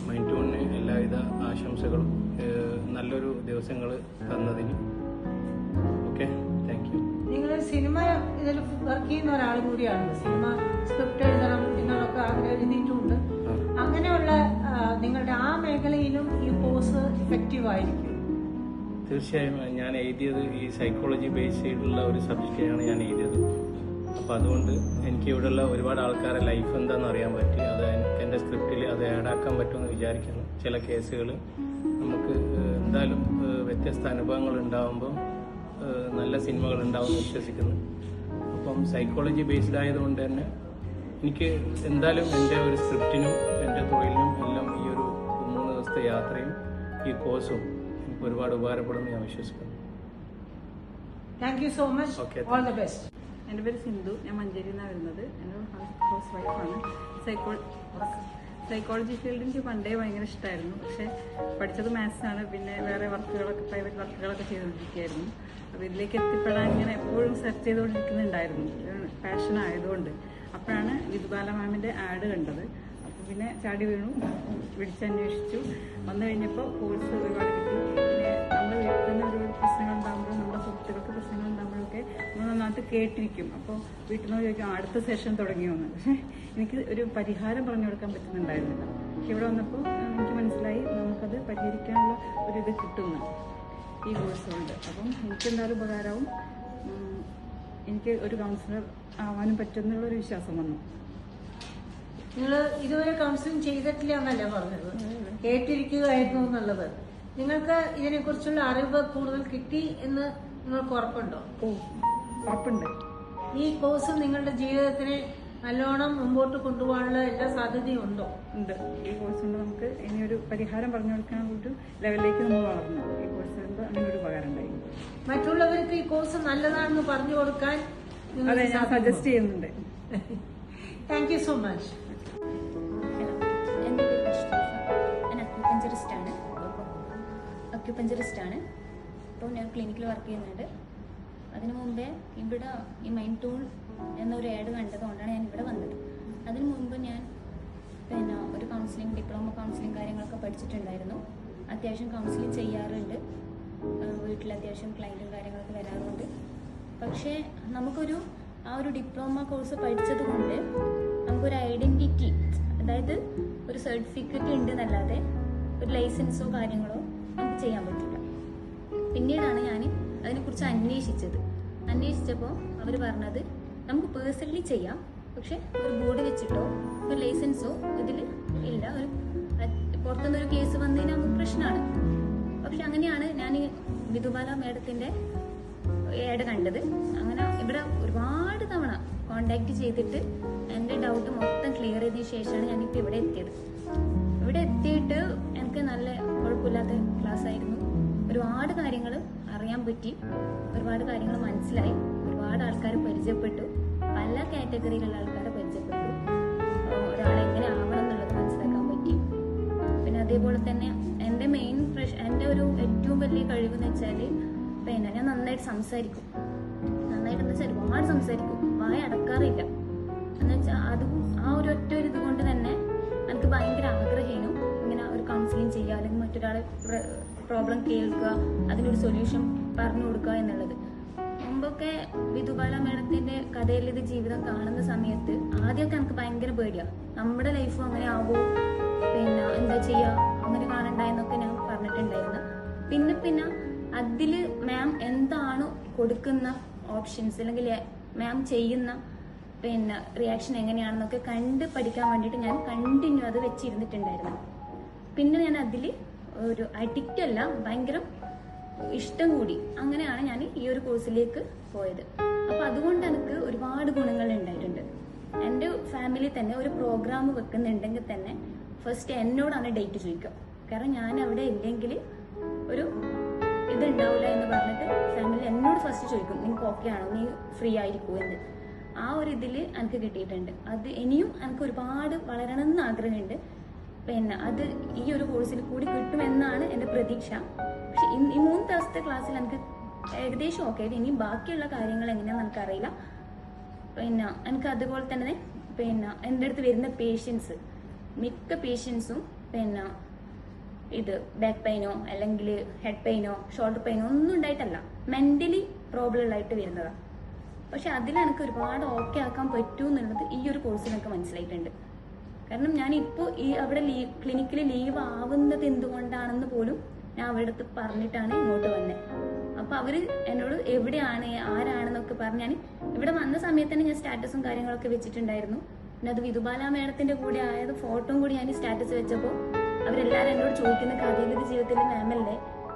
മൈൻഡ് ടൂണിന് എല്ലാവിധ ആശംസകളും നല്ലൊരു ദിവസങ്ങൾ തന്നതിന് ഓക്കെ താങ്ക് യു നിങ്ങൾ സിനിമ ഇതിൽ വർക്ക് ചെയ്യുന്ന ഒരാൾ കൂടിയാണ് സിനിമ സ്ക്രിപ്റ്റ് എഴുതണം എന്നൊക്കെ ആഗ്രഹം എഴുതിയിട്ടുണ്ട്. അങ്ങനെയുള്ള ആ, നിങ്ങളുടെ ആ മേഖലയിലും ഈ കോഴ്സ് ഇഫക്റ്റീവ് ആയിരിക്കും. തീർച്ചയായും ഞാൻ എഴുതിയത് ഈ സൈക്കോളജി ബേസ് ചെയ്തിട്ടുള്ള ഒരു സബ്ജക്റ്റാണ് ഞാൻ എഴുതിയത്. അപ്പോൾ അതുകൊണ്ട് എനിക്ക് ഇവിടെയുള്ള ഒരുപാട് ആൾക്കാരെ ലൈഫ് എന്താണെന്ന് അറിയാൻ പറ്റി. അത് എനിക്ക് എന്റെ സ്ക്രിപ്റ്റിൽ അത് ആഡ് ആക്കാൻ പറ്റുമെന്ന് വിചാരിക്കുന്നു. ചില കേസുകൾ നമുക്ക് എന്തായാലും വ്യത്യസ്ത അനുഭവങ്ങൾ ഉണ്ടാകുമ്പോൾ നല്ല സിനിമകൾ ഉണ്ടാവുമെന്ന് വിശ്വസിക്കുന്നു. അപ്പം സൈക്കോളജി ബേസ്ഡ് ആയതുകൊണ്ട് തന്നെ എനിക്ക് എന്തായാലും എന്റെ ഒരു സ്ക്രിപ്റ്റിനും എന്റെ തൊഴിലിനും എല്ലാം ഈ ഒരു മൂന്ന് ദിവസത്തെ യാത്രയും ഈ കോഴ്സും എനിക്ക് ഒരുപാട് ഉപകാരപ്പെടുമെന്ന് ഞാൻ വിശ്വസിക്കുന്നു. Thank you so much okay all the best എന്റെ പേര് സിന്ധു ഞാൻ മഞ്ചേരിയിൽ നിന്നാണ് വരുന്നത്. എന്റെ ഹൗസ് വൈഫാണ് സൈക്കോ സൈക്കോളജി ഫീൽഡ് എനിക്ക് പണ്ടേ ഭയങ്കര ഇഷ്ടമായിരുന്നു പക്ഷേ പഠിച്ചത് മാത്സാണ് ആണ്. പിന്നെ വേറെ വർക്കുകളൊക്കെ പ്രൈവറ്റ് വർക്കുകളൊക്കെ ചെയ്തുകൊണ്ടിരിക്കുകയായിരുന്നു. അപ്പോൾ എത്തിപ്പെടാൻ ഇങ്ങനെ എപ്പോഴും സെർച്ച് ചെയ്തുകൊണ്ടിരിക്കുന്നുണ്ടായിരുന്നു. പാഷൻ ആയതുകൊണ്ട്. അപ്പോഴാണ് വിധുബാല മാമിന്റെ ആഡ് കണ്ടത്. അപ്പോൾ പിന്നെ ചാടി വീണു. വിളിച്ചന്വേഷിച്ചു. വന്നു കഴിഞ്ഞപ്പോൾ കോഴ്സ് ഒരുപാട് കിട്ടി. പിന്നെ നമ്മുടെ വീട്ടിൽ തന്നെ ഒരുപാട് പ്രശ്നങ്ങൾ ഉണ്ടാകുമ്പോൾ നമ്മുടെ സുഹൃത്തുക്കൾക്ക് പ്രശ്നങ്ങൾ ഉണ്ടാകുമ്പോഴൊക്കെ നമ്മൾ നന്നായിട്ട് കേട്ടിരിക്കും. അപ്പോൾ വീട്ടിൽ നിന്ന് ചോദിക്കും അടുത്ത സെഷൻ തുടങ്ങിയോന്ന് പക്ഷേ എനിക്ക് ഒരു പരിഹാരം പറഞ്ഞു കൊടുക്കാൻ പറ്റുന്നുണ്ടായിരുന്നില്ല. പക്ഷെ ഇവിടെ വന്നപ്പോൾ എനിക്ക് മനസ്സിലായി നമുക്കത് പരിഹരിക്കാനുള്ള ഒരു കിട്ടുന്നു. ഈ കോഴ്സ് കൊണ്ട് അപ്പം എനിക്ക് എന്തായാലും ഉപകാരവും എനിക്ക് ഒരു കൗൺസിലർ ആവാനും പറ്റുമെന്നുള്ളൊരു വിശ്വാസം വന്നു. നിങ്ങൾ ഇതുവരെ കൗൺസിലിംഗ് ചെയ്തിട്ടില്ല എന്നല്ല പറഞ്ഞത്? കേട്ടിരിക്കുകയായിരുന്നു എന്നുള്ളത്. നിങ്ങൾക്ക് ഇതിനെക്കുറിച്ചുള്ള അറിവ് കൂടുതൽ കിട്ടി എന്ന് നിങ്ങൾക്ക് ഉറപ്പുണ്ടോ? ഉറപ്പുണ്ട്. ഈ കോഴ്സ് നിങ്ങളുടെ ജീവിതത്തിനെ നല്ലോണം മുമ്പോട്ട് കൊണ്ടുപോകാനുള്ള എല്ലാ സാധ്യതയും ഉണ്ടോ? ഉണ്ട്. ഈ കോഴ്സ് കൊണ്ട് നമുക്ക് ഇനി ഒരു പരിഹാരം പറഞ്ഞു കൊടുക്കാൻ ഒരു ലെവലിലേക്ക് നമ്മൾ വളർന്നു. ഈ കോഴ്സ് കൊണ്ട് അങ്ങനെ ഒരു ഉപകാരം ഉണ്ടായി. മറ്റുള്ളവർക്ക് ഈ കോഴ്സ് നല്ലതാണെന്ന് പറഞ്ഞു കൊടുക്കാൻ അതെ ഞാൻ സജസ്റ്റ് ചെയ്യുന്നുണ്ട്. താങ്ക് യു സോ മച്ച് ാണ് എന്റെ പേര് അഷ്റഫ ഞാൻ അക്യുപഞ്ചറിസ്റ്റ് ആണ്. അക്യുപഞ്ചറിസ്റ്റ് ആണ്. അപ്പോൾ ഞാൻ ക്ലിനിക്കിൽ വർക്ക് ചെയ്യുന്നുണ്ട്. അതിനു മുമ്പേ ഇവിടെ ഈ മൈൻഡ് ടൂൾ എന്നൊരു ആഡ് കണ്ടതുകൊണ്ടാണ് ഞാൻ ഇവിടെ വന്നത്. അതിനു മുമ്പ് ഞാൻ പിന്നെ ഒരു കൗൺസിലിംഗ് ഡിപ്ലോമ കൗൺസിലിംഗ് കാര്യങ്ങളൊക്കെ പഠിച്ചിട്ടുണ്ടായിരുന്നു. അത്യാവശ്യം കൗൺസിലിംഗ് ചെയ്യാറുണ്ട്. വീട്ടിൽ അത്യാവശ്യം ക്ലയന്റും കാര്യങ്ങളൊക്കെ വരാറുണ്ട്. പക്ഷേ നമുക്കൊരു ആ ഒരു ഡിപ്ലോമ കോഴ്സ് പഠിച്ചത് കൊണ്ട് നമുക്കൊരു ഐഡന്റിറ്റി അതായത് ഒരു സർട്ടിഫിക്കറ്റ് ഉണ്ട് എന്നല്ലാതെ ഒരു ലൈസൻസോ കാര്യങ്ങളോ നമുക്ക് ചെയ്യാൻ പറ്റില്ല. പിന്നീടാണ് ഞാൻ അതിനെക്കുറിച്ച് അന്വേഷിച്ചത്. അന്വേഷിച്ചപ്പോൾ അവർ പറഞ്ഞത് നമുക്ക് പേഴ്സണലി ചെയ്യാം. പക്ഷെ ഒരു ബോർഡ് വെച്ചിട്ടോ ഒരു ലൈസൻസോ ഇതിൽ ഇല്ല. ഒരു പുറത്തുനിന്ന് പുറത്തുനിന്നൊരു കേസ് വന്നതിന് നമുക്ക് പ്രശ്നമാണ്. പക്ഷെ അങ്ങനെയാണ് ഞാൻ വിധുബാല മേഡത്തിന്റെ ഏഡ് കണ്ടത്. അങ്ങനെ ഇവിടെ ഒരുപാട് തവണ കോണ്ടാക്ട് ചെയ്തിട്ട് എന്റെ ഡൗട്ട് മൊത്തം ക്ലിയർ ചെയ്തതിന് ശേഷമാണ് ഞാനിപ്പോൾ ഇവിടെ എത്തിയത്. ഇവിടെ എത്തിയിട്ട് എനിക്ക് നല്ല കുഴപ്പമില്ലാത്ത ക്ലാസ് ആയിരുന്നു. ഒരുപാട് കാര്യങ്ങൾ അറിയാൻ പറ്റി. ഒരുപാട് കാര്യങ്ങൾ മനസ്സിലായി. ഒരുപാട് ആൾക്കാർ പരിചയപ്പെട്ടു. പല കാറ്റഗറിയിലുള്ള ആൾക്കാരെ പരിചയപ്പെട്ടു. ഒരാളെങ്ങനെ ആവണം എന്നുള്ളത് മനസ്സിലാക്കാൻ പറ്റി. പിന്നെ അതേപോലെ തന്നെ എന്റെ മെയിൻ പ്രഷ് എന്റെ ഒരു ഏറ്റവും വലിയ കഴിവെന്ന് വെച്ചാൽ പിന്നെ ഞാൻ നന്നായിട്ട് സംസാരിക്കും. നന്നായിട്ട് എന്ന് വെച്ചാൽ ഒരുപാട് സംസാരിക്കും. വായ അടക്കാറില്ല. എന്ന് വെച്ചാൽ അതും ആ ഒരു ഒറ്റ ഒരു ഇത് കൊണ്ട് തന്നെ എനിക്ക് ഭയങ്കര ആഗ്രഹേനു. ഇങ്ങനെ ഒരു കൗൺസിലിംഗ് ചെയ്യുക അല്ലെങ്കിൽ മറ്റൊരാളെ പ്രോബ്ലം കേൾക്കുക അതിനൊരു സൊല്യൂഷൻ പറഞ്ഞു കൊടുക്കുക എന്നുള്ളത്. മുമ്പൊക്കെ വിധുബാല മേഡത്തിന്റെ കഥയിൽ ഇത് ജീവിതം കാണുന്ന സമയത്ത് ആദ്യമൊക്കെ എനിക്ക് ഭയങ്കര പേടിയാണ് നമ്മുടെ ലൈഫും അങ്ങനെ ആവോ? പിന്നെ എന്താ ചെയ്യാ? അങ്ങനെ കാണണ്ടായെന്നൊക്കെ ഞാൻ പറഞ്ഞിട്ടുണ്ടായിരുന്നു. പിന്നെ പിന്നെ അതിൽ മാം എന്താണ് കൊടുക്കുന്ന ഓപ്ഷൻസ് അല്ലെങ്കിൽ മാം ചെയ്യുന്ന പിന്നെ റിയാക്ഷൻ എങ്ങനെയാണെന്നൊക്കെ കണ്ട് പഠിക്കാൻ വേണ്ടിയിട്ട് ഞാൻ കണ്ടിന്യൂ അത് വെച്ചിരുന്നിട്ടുണ്ടായിരുന്നു. പിന്നെ ഞാൻ അതിൽ ഒരു അഡിക്റ്റ് അല്ല ഭയങ്കര ഇഷ്ടം കൂടി. അങ്ങനെയാണ് ഞാൻ ഈ ഒരു കോഴ്സിലേക്ക് പോയത്. അപ്പൊ അതുകൊണ്ട് എനിക്ക് ഒരുപാട് ഗുണങ്ങൾ ഉണ്ടായിട്ടുണ്ട്. എന്റെ ഫാമിലി തന്നെ ഒരു പ്രോഗ്രാം വെക്കുന്നുണ്ടെങ്കിൽ തന്നെ ഫസ്റ്റ് എന്നോടാണ് ഡേറ്റ് ചോദിക്കുക. കാരണം ഞാൻ അവിടെ ഇല്ലെങ്കിൽ ഒരു ഇതുണ്ടാവില്ല എന്ന് പറഞ്ഞിട്ട് ഫാമിലി എന്നോട് ഫസ്റ്റ് ചോദിക്കും നിങ്ങൾക്ക് ഓക്കെ ആണോ? നീ ഫ്രീ ആയിരിക്കുമോ എന്ന്. ആ ഒരു ഇതിൽ എനിക്ക് കിട്ടിയിട്ടുണ്ട്. അത് ഇനിയും എനിക്ക് ഒരുപാട് വളരണം എന്ന് ആഗ്രഹമുണ്ട്. പിന്നെ അത് ഈ ഒരു കോഴ്സിൽ കൂടി കിട്ടുമെന്നാണ് എന്റെ പ്രതീക്ഷ. പക്ഷെ ഈ മൂന്ന് ദിവസത്തെ ക്ലാസ്സിൽ എനിക്ക് ഏകദേശം ഓക്കെ ഇനി ബാക്കിയുള്ള കാര്യങ്ങൾ എങ്ങനെയാണെന്ന് എനിക്കറിയില്ല. പിന്നെ എനിക്ക് അതുപോലെ തന്നെ പിന്നെ എന്റെ അടുത്ത് വരുന്ന പേഷ്യൻസ് മിക്ക പേഷ്യൻസും പിന്നെ ഇത് ബാക്ക് പെയിനോ അല്ലെങ്കിൽ ഹെഡ് പെയിനോ ഷോൾഡർ പെയിനോ ഒന്നും ഉണ്ടായിട്ടല്ല. മെന്റലി പ്രോബ്ലം ഉള്ളതായിട്ട് വരുന്നതാണ് പക്ഷെ അതിൽ എനിക്ക് ഒരുപാട് ഓക്കെ ആക്കാൻ പറ്റൂ എന്നുള്ളത് ഈ ഒരു കോഴ്സിൽ എനിക്ക് മനസ്സിലായിട്ടുണ്ട്. കാരണം ഞാൻ ഇപ്പോൾ ഈ അവിടെ ലീ ക്ലിനിക്കിൽ ലീവ് ആവുന്നത് എന്തുകൊണ്ടാണെന്ന് പോലും ഞാൻ അവരുടെ അടുത്ത് പറഞ്ഞിട്ടാണ് ഇങ്ങോട്ട് വന്നത് അപ്പൊ അവർ എന്നോട് എവിടെയാണ് ആരാണെന്നൊക്കെ പറഞ്ഞ് ഞാൻ ഇവിടെ വന്ന സമയത്ത് തന്നെ ഞാൻ സ്റ്റാറ്റസും കാര്യങ്ങളൊക്കെ വെച്ചിട്ടുണ്ടായിരുന്നു. പിന്നെ അത് വിധുബാല മേഡത്തിന്റെ കൂടെ ആയത് ഫോട്ടോയും കൂടി ഞാൻ സ്റ്റാറ്റസ് വെച്ചപ്പോൾ അവരെല്ലാരും എന്നോട് ചോദിക്കുന്ന കഥയിലത് ജീവിതത്തിലെ മാമല്ലേ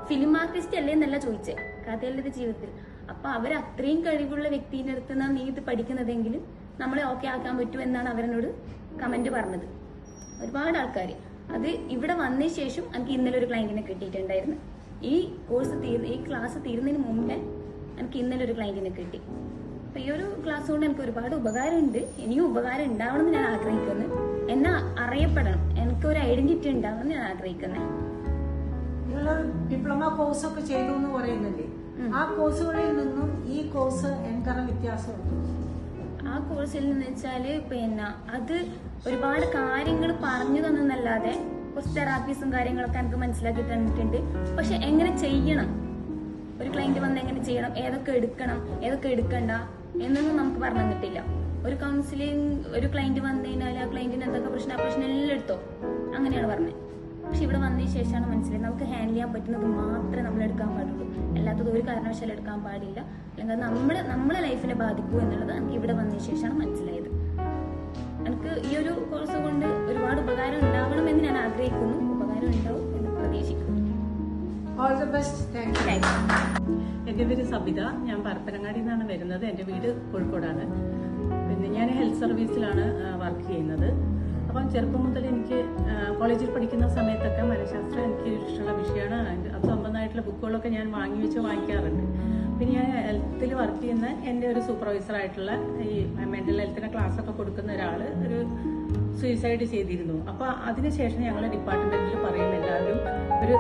ഫിലിം ആർട്ടിസ്റ്റ് അല്ലേ എന്നല്ല ചോദിച്ചേ കഥയിലത് ജീവിതത്തിൽ അപ്പൊ അവർ അത്രയും കഴിവുള്ള വ്യക്തിയുടെ അടുത്ത് നീ ഇത് പഠിക്കുന്നതെങ്കിൽ നമ്മളെ ഓക്കെ ആക്കാൻ പറ്റുമെന്നാണ് അവരെന്നോട് കമന്റ് പറഞ്ഞത്. ഒരുപാട് ആൾക്കാർ അത് ഇവിടെ വന്നതിന് ശേഷം എനിക്ക് ഇന്നലെ ഒരു ക്ലയന്റിനെ കിട്ടിയിട്ടുണ്ടായിരുന്നു. ഈ കോഴ്സ് തീർ ഈ ക്ലാസ് തീരുന്നതിന് മുമ്പേ എനിക്ക് ഇന്നലെ ഒരു ക്ലയന്റിനെ കിട്ടി. അപ്പൊ ഈ ഒരു ക്ലാസ് കൊണ്ട് എനിക്ക് ഒരുപാട് ഉപകാരമുണ്ട്. ഇനിയും ഉപകാരം ഉണ്ടാവണം എന്ന് ഞാൻ ആഗ്രഹിക്കുന്നു. എന്നെ അറിയപ്പെടണം. എനിക്ക് ഒരു ഐഡന്റിറ്റി ഉണ്ടാവണം എന്ന് ഞാൻ ആഗ്രഹിക്കുന്നത് ഡിപ്ലോമ കോഴ്സ് ഒക്കെ ചെയ്തു എന്ന് പറയുന്നില്ലേ? ആ കോഴ്സുകളിൽ നിന്നും ഈ കോഴ്സ് എന്തറ വ്യത്യാസമുണ്ട്. കോഴ്സിൽ നിന്ന് വെച്ചാൽ പിന്നെ അത് ഒരുപാട് കാര്യങ്ങൾ പറഞ്ഞു തന്നല്ലാതെ കുറച്ച് തെറാപ്പീസും കാര്യങ്ങളൊക്കെ എനിക്ക് മനസ്സിലാക്കി തന്നിട്ടുണ്ട്. പക്ഷെ എങ്ങനെ ചെയ്യണം? ഒരു ക്ലയന്റ് വന്ന് എങ്ങനെ ചെയ്യണം? ഏതൊക്കെ എടുക്കണം? ഏതൊക്കെ എടുക്കണ്ട? എന്നൊന്നും നമുക്ക് പറഞ്ഞു തന്നിട്ടില്ല. ഒരു കൗൺസിലിംഗ് ഒരു ക്ലയന്റ് വന്നു കഴിഞ്ഞാൽ ആ ക്ലയന്റിന് എന്തൊക്കെ പ്രശ്നം ആ പ്രശ്നം എല്ലാം എടുത്തോ? അങ്ങനെയാണ് പറഞ്ഞത്. പക്ഷെ ഇവിടെ വന്നതിന് ശേഷമാണ് മനസ്സിലായി നമുക്ക് ഹാൻഡിൽ ചെയ്യാൻ പറ്റുന്നത് മാത്രമേ നമ്മൾ എടുക്കാൻ പാടുള്ളൂ ഒരു കാരണവശാലും എടുക്കാൻ പാടില്ല. അല്ലെങ്കിൽ അത് നമ്മുടെ നമ്മളെ ലൈഫിനെ ബാധിക്കൂ എന്നുള്ളത് എനിക്ക് ഇവിടെ വന്നതിന് ശേഷമാണ് മനസ്സിലായത്. എനിക്ക് ഈ ഒരു കോഴ്സ് കൊണ്ട് ഒരുപാട് ഉപകാരം ഉണ്ടാവണമെന്ന് ഞാൻ ആഗ്രഹിക്കുന്നു. ഉപകാരം ഉണ്ടാവും എന്ന് പ്രതീക്ഷിക്കുന്നു. All the best thank you എന്റെ പേര് സബിത. ഞാൻ പരപ്പനങ്ങാടി നിന്നാണ് വരുന്നത്. എന്റെ വീട് കോഴിക്കോടാണ്. പിന്നെ ഞാൻ ഹെൽത്ത് സർവീസിലാണ് വർക്ക് ചെയ്യുന്നത്. അപ്പം ചെറുപ്പം മുതൽ എനിക്ക് കോളേജിൽ പഠിക്കുന്ന സമയത്തൊക്കെ മനഃശാസ്ത്രം എനിക്ക് ഇഷ്ടമുള്ള വിഷയമാണ്. സംബന്ധമായിട്ടുള്ള ബുക്കുകളൊക്കെ ഞാൻ വാങ്ങി വെച്ച് വായിക്കാറുണ്ട് പിന്നെ ഞാൻ ഹെൽത്തിൽ വർക്ക് ചെയ്യുന്ന എന്റെ ഒരു സൂപ്പർവൈസർ ആയിട്ടുള്ള ഈ മെന്റൽ ഹെൽത്തിന്റെ ക്ലാസ്സൊക്കെ കൊടുക്കുന്ന ഒരാൾ ഒരു സൂയിസൈഡ് ചെയ്തിരുന്നു. അപ്പോൾ അതിനുശേഷം ഞങ്ങൾ ഡിപ്പാർട്ട്മെന്റിൽ പറയും എല്ലാവരും ഒരു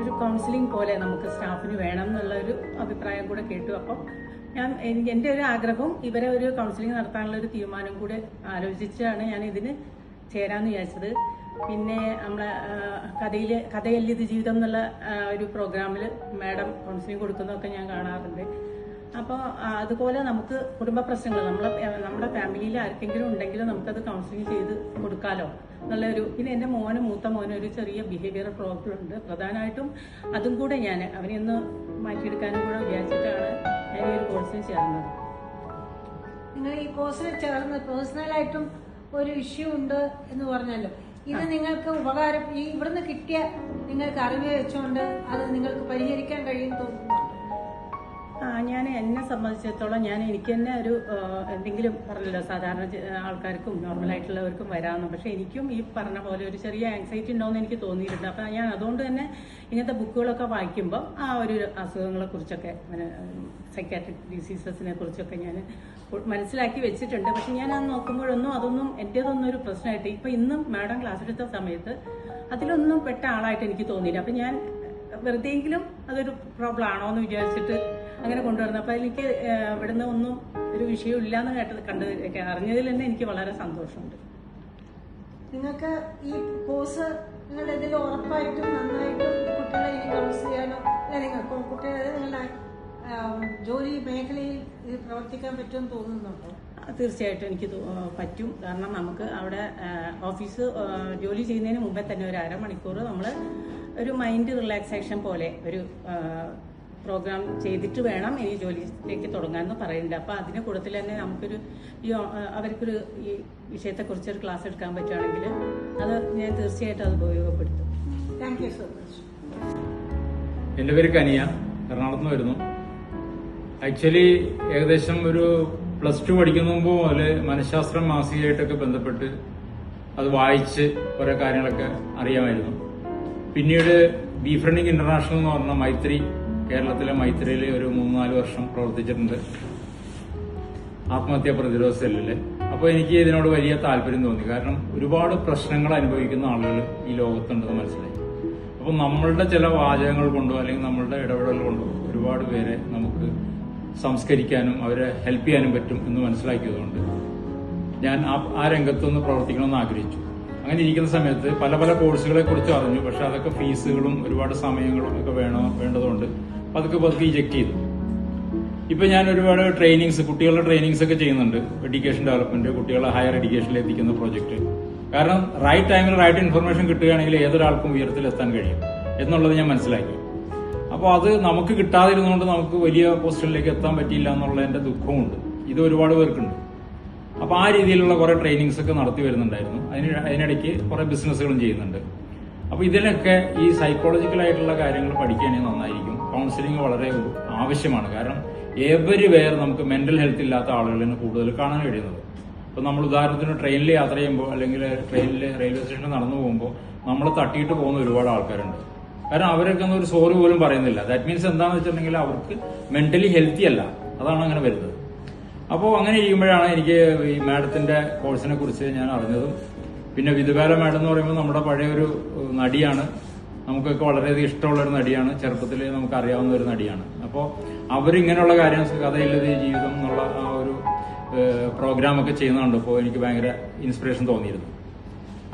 ഒരു കൗൺസിലിംഗ് പോലെ നമുക്ക് സ്റ്റാഫിന് വേണം എന്നുള്ള ഒരു അഭിപ്രായം കൂടെ കേട്ടു. അപ്പം ഞാൻ എനിക്ക് എന്റെ ഒരു ആഗ്രഹവും ഇവരെ ഒരു കൗൺസിലിംഗ് നടത്താനുള്ള ഒരു തീരുമാനം കൂടെ ആലോചിച്ചാണ് ഞാൻ ഇതിന് ചേരാമെന്ന് വിചാരിച്ചത്. പിന്നെ നമ്മളെ കഥയിൽ കഥയല്ലിത് ജീവിതം എന്നുള്ള ഒരു പ്രോഗ്രാമിൽ മാഡം കൗൺസിലിംഗ് കൊടുക്കുന്നതൊക്കെ ഞാൻ കാണാറുണ്ട്. അപ്പോൾ അതുപോലെ നമുക്ക് കുടുംബ പ്രശ്നങ്ങൾ നമ്മളെ നമ്മുടെ ഫാമിലിയിൽ ആർക്കെങ്കിലും ഉണ്ടെങ്കിൽ നമുക്കത് കൗൺസിലിംഗ് ചെയ്ത് കൊടുക്കാലോ ഒരു പിന്നെ എന്റെ മോന് മൂത്ത മോന് ഒരു ചെറിയ ബിഹേവിയർ പ്രോബ്ലം ഉണ്ട്. പ്രധാനമായിട്ടും അതും കൂടെ ഞാൻ അവനെയൊന്ന് മാറ്റിയെടുക്കാനും കൂടെ വിചാരിച്ചിട്ടാണ് ഞാൻ ഈ ഒരു കോഴ്സിന് ചേർന്നത്. നിങ്ങൾ ഈ കോഴ്സിൽ ചേർന്ന് പേഴ്സണലായിട്ടും ഒരു ഇഷ്യൂ ഉണ്ട് എന്ന് പറഞ്ഞല്ലോ. ഇത് നിങ്ങൾക്ക് ഉപകാരം ഈ ഇവിടുന്ന് കിട്ടിയ നിങ്ങൾക്ക് അറിവ് വെച്ചുകൊണ്ട് അത് നിങ്ങൾക്ക് പരിഹരിക്കാൻ കഴിയും തോന്നുന്നു. ആ ഞാൻ എന്നെ സംബന്ധിച്ചിടത്തോളം ഞാൻ എനിക്ക് തന്നെ ഒരു എന്തെങ്കിലും പറഞ്ഞല്ലോ സാധാരണ ആൾക്കാർക്കും നോർമലായിട്ടുള്ളവർക്കും വരാമെന്ന്. പക്ഷെ എനിക്കും ഈ പറഞ്ഞ പോലെ ഒരു ചെറിയ ആങ്സൈറ്റി ഉണ്ടോയെന്ന് എനിക്ക് തോന്നിയിട്ടുണ്ട്. അപ്പം ഞാൻ അതുകൊണ്ട് തന്നെ ഇങ്ങനത്തെ ബുക്കുകളൊക്കെ വായിക്കുമ്പം ആ ഒരു അസുഖങ്ങളെക്കുറിച്ചൊക്കെ അങ്ങനെ സൈക്കാട്രിക് ഡിസീസസിനെ കുറിച്ചൊക്കെ ഞാൻ മനസ്സിലാക്കി വെച്ചിട്ടുണ്ട്. പക്ഷെ ഞാൻ അത് നോക്കുമ്പോഴൊന്നും അതൊന്നും എന്റേതൊന്നും ഒരു പ്രശ്നമായിട്ട് ഇപ്പം ഇന്നും മാഡം ക്ലാസ് എടുത്ത സമയത്ത് അതിലൊന്നും പെട്ട ആളായിട്ട് എനിക്ക് തോന്നിയില്ല. അപ്പം ഞാൻ വെറുതെയെങ്കിലും അതൊരു പ്രോബ്ലം ആണോ എന്ന് വിചാരിച്ചിട്ട് അങ്ങനെ കൊണ്ടുവരുന്നത് അപ്പോൾ എനിക്ക് ഇവിടുന്ന് ഒന്നും ഒരു വിഷയമില്ല എന്ന് കേട്ടത് കണ്ട് അറിഞ്ഞതിൽ തന്നെ എനിക്ക് വളരെ സന്തോഷമുണ്ട്. നിങ്ങൾക്ക് ഈ കോഴ്സ് നിങ്ങൾ ഇതിൽ ഉറപ്പായിട്ടും നന്നായിട്ടും പ്രവർത്തിക്കാൻ പറ്റുമെന്ന് തോന്നുന്നുണ്ടോ? തീർച്ചയായിട്ടും എനിക്ക് പറ്റും. കാരണം നമുക്ക് അവിടെ ഓഫീസ് ജോലി ചെയ്യുന്നതിന് മുമ്പേ തന്നെ ഒരു അരമണിക്കൂർ നമ്മൾ ഒരു മൈൻഡ് റിലാക്സേഷൻ പോലെ ഒരു പ്രോഗ്രാം ചെയ്തിട്ട് വേണം ഇനി ജോലിയിലേക്ക് തുടങ്ങാമെന്ന് പറയുന്നുണ്ട്. അപ്പോൾ അതിന്റെ കൂട്ടത്തിൽ തന്നെ നമുക്കൊരു ഈ അവർക്കൊരു ഈ വിഷയത്തെക്കുറിച്ച് ഒരു ക്ലാസ് എടുക്കാൻ പറ്റുകയാണെങ്കിൽ അത് ഞാൻ തീർച്ചയായിട്ടും അത് ഉപയോഗപ്പെടുത്തും. താങ്ക് യു സോ മച്ച് എന്റെ പേര് കനിയ. എറണാകുളത്ത് നിന്ന് വരുന്നു. ആക്ച്വലി ഏകദേശം ഒരു പ്ലസ് ടു പഠിക്കുന്ന മുമ്പ് മുതൽ മനഃശാസ്ത്രം മാസികയായിട്ടൊക്കെ ബന്ധപ്പെട്ട് അത് വായിച്ച് കുറേ കാര്യങ്ങളൊക്കെ അറിയാമായിരുന്നു. പിന്നീട് ബി ഫ്രണ്ടിങ് ഇന്റർനാഷണൽ എന്ന് പറഞ്ഞ മൈത്രി കേരളത്തിലെ മൈത്രിയിൽ ഒരു മൂന്ന് നാല് വർഷം പ്രവർത്തിച്ചിട്ടുണ്ട്. ആത്മഹത്യാ പ്രതിരോധ സെല്ലിൽ. അപ്പോൾ എനിക്ക് ഇതിനോട് വലിയ താല്പര്യം തോന്നി. കാരണം ഒരുപാട് പ്രശ്നങ്ങൾ അനുഭവിക്കുന്ന ആളുകൾ ഈ ലോകത്തുണ്ടെന്ന് മനസ്സിലായി. അപ്പോൾ നമ്മളുടെ ചില വാചകങ്ങൾ കൊണ്ടോ അല്ലെങ്കിൽ നമ്മളുടെ ഇടപെടൽ കൊണ്ടോ ഒരുപാട് പേരെ നമുക്ക് സംസ്കരിക്കാനും അവരെ ഹെൽപ്പ് ചെയ്യാനും പറ്റും എന്ന് മനസ്സിലാക്കിയതുകൊണ്ട് ഞാൻ ആ ആ രംഗത്തൊന്ന് പ്രവർത്തിക്കണമെന്ന് ആഗ്രഹിച്ചു. അങ്ങനെ ഇരിക്കുന്ന സമയത്ത് പല പല കോഴ്സുകളെ കുറിച്ച് അറിഞ്ഞു. പക്ഷെ അതൊക്കെ ഫീസുകളും ഒരുപാട് സമയങ്ങളും ഒക്കെ വേണോ വേണ്ടതുകൊണ്ട് പതുക്കെ പതുക്കെ ഇജക്ട് ചെയ്തു. ഇപ്പൊ ഞാൻ ഒരുപാട് ട്രെയിനിങ്സ് കുട്ടികളുടെ ട്രെയിനിങ്സ് ഒക്കെ ചെയ്യുന്നുണ്ട്. എഡ്യൂക്കേഷൻ ഡെവലപ്മെന്റ് കുട്ടികളെ ഹയർ എഡ്യൂക്കേഷനിൽ എത്തിക്കുന്ന പ്രോജക്റ്റ് കാരണം റൈറ്റ് ടൈമിൽ റൈറ്റ് ഇൻഫർമേഷൻ കിട്ടുകയാണെങ്കിൽ ഏതൊരാൾക്കും ഉയരത്തിൽ എത്താൻ കഴിയും. എന്നുള്ളത് ഞാൻ മനസ്സിലാക്കി. അപ്പോൾ അത് നമുക്ക് കിട്ടാതിരുന്നുകൊണ്ട് നമുക്ക് വലിയ പോസ്റ്റുകളിലേക്ക് എത്താൻ പറ്റിയില്ല എന്നുള്ളതിന്റെ ദുഃഖമുണ്ട്. ഇത് ഒരുപാട് പേർക്കുണ്ട്. അപ്പോൾ ആ രീതിയിലുള്ള കുറേ ട്രെയിനിങ്സ് ഒക്കെ നടത്തി വരുന്നുണ്ടായിരുന്നു. അതിന് അതിനിടയ്ക്ക് കുറേ ബിസിനസ്സുകളും ചെയ്യുന്നുണ്ട്. അപ്പോൾ ഇതിനൊക്കെ ഈ സൈക്കോളജിക്കൽ ആയിട്ടുള്ള കാര്യങ്ങൾ പഠിക്കുകയാണെങ്കിൽ നന്നായിരിക്കും. കൗൺസിലിംഗ് വളരെ ആവശ്യമാണ്. കാരണം എവരി വെയർ നമുക്ക് മെന്റൽ ഹെൽത്ത് ഇല്ലാത്ത ആളുകളിന് കൂടുതൽ കാണാൻ കഴിയുന്നത്. ഇപ്പോൾ നമ്മൾ ഉദാഹരണത്തിന് ട്രെയിനിൽ യാത്ര ചെയ്യുമ്പോൾ അല്ലെങ്കിൽ ട്രെയിനിൽ റെയിൽവേ സ്റ്റേഷനിൽ നടന്നു പോകുമ്പോൾ നമ്മൾ തട്ടിയിട്ട് പോകുന്ന ഒരുപാട് ആൾക്കാരുണ്ട്. കാരണം അവരൊക്കെ ഒന്നും ഒരു സോറി പോലും പറയുന്നില്ല. ദാറ്റ് മീൻസ് എന്താണെന്ന് വെച്ചിട്ടുണ്ടെങ്കിൽ അവർക്ക് മെന്റലി ഹെൽത്തി അല്ല. അതാണ് അങ്ങനെ വരുന്നത്. അപ്പോൾ അങ്ങനെ ഇരിക്കുമ്പോഴാണ് എനിക്ക് ഈ മാഡത്തിന്റെ കോഴ്സിനെ കുറിച്ച് ഞാൻ അറിഞ്ഞതും പിന്നെ വിധുകാല മാഡം എന്ന് പറയുമ്പോൾ നമ്മുടെ പഴയ ഒരു നടിയാണ്. നമുക്കൊക്കെ വളരെയധികം ഇഷ്ടമുള്ള ഒരു നടിയാണ്. ചെറുപ്പത്തിൽ നമുക്ക് അറിയാവുന്ന ഒരു നടിയാണ്. അപ്പോൾ അവരിങ്ങനെയുള്ള കാര്യം കഥയില്ലത് ജീവിതം എന്നുള്ള ആ ഒരു പ്രോഗ്രാം ഒക്കെ ചെയ്യുന്നുണ്ട് അപ്പോൾ എനിക്ക് ഭയങ്കര ഇൻസ്പിറേഷൻ തോന്നിയിരുന്നു.